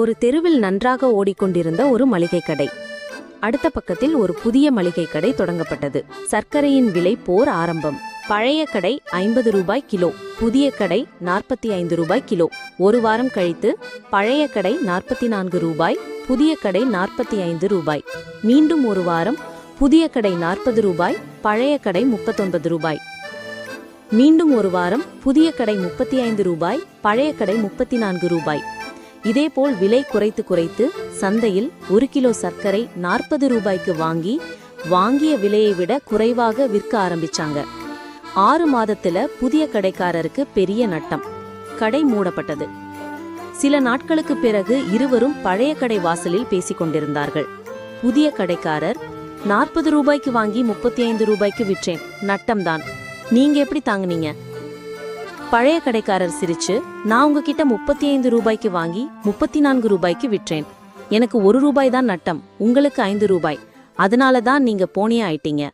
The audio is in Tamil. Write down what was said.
ஒரு தெருவில் நன்றாக ஓடிக்கொண்டிருந்த ஒரு மளிகை கடை அடுத்த பக்கத்தில் ஒரு புதிய மளிகை கடை தொடங்கப்பட்டது. சர்க்கரையின் விலை போர் ஆரம்பம். பழைய கடை ஐம்பது ரூபாய் கிலோ புதிய கடை நாற்பத்தி ஐந்து ரூபாய் கிலோ. ஒரு வாரம் கழித்து பழைய கடை நாற்பத்தி நான்கு ரூபாய் புதிய கடை நாற்பத்தி ஐந்து ரூபாய். மீண்டும் ஒரு வாரம் புதிய கடை நாற்பது ரூபாய் பழைய கடை முப்பத்தொன்பது ரூபாய். மீண்டும் ஒரு வாரம் புதிய கடை முப்பத்தி ஐந்து ரூபாய் பழைய கடை முப்பத்தி நான்கு ரூபாய். இதேபோல் விலை குறைத்து குறைத்து சந்தையில் ஒரு கிலோ சர்க்கரை நாற்பது ரூபாய்க்கு வாங்கி வாங்கிய விலையை விட குறைவாக விற்க ஆரம்பிச்சாங்க. ஆறு மாதத்துல புதிய கடைக்காரருக்கு பெரிய நட்டம். கடை மூடப்பட்டது. சில நாட்களுக்கு பிறகு இருவரும் பழைய கடை வாசலில் பேசிக்கொண்டிருந்தார்கள் புதிய கடைக்காரர் நாற்பது ரூபாய்க்கு வாங்கி முப்பத்தி ஐந்து ரூபாய்க்கு விற்றேன் நட்டம்தான். நீங்க எப்படி தாங்குனீங்க? பழைய கடைக்காரர் சிரிச்சு நான் உங்ககிட்ட முப்பத்தி ஐந்து ரூபாய்க்கு வாங்கி முப்பத்தி நான்கு ரூபாய்க்கு விற்றேன். எனக்கு ஒரு ரூபாய் தான் நட்டம் உங்களுக்கு ஐந்து ரூபாய். அதனால தான் நீங்க போனே ஆயிட்டீங்க.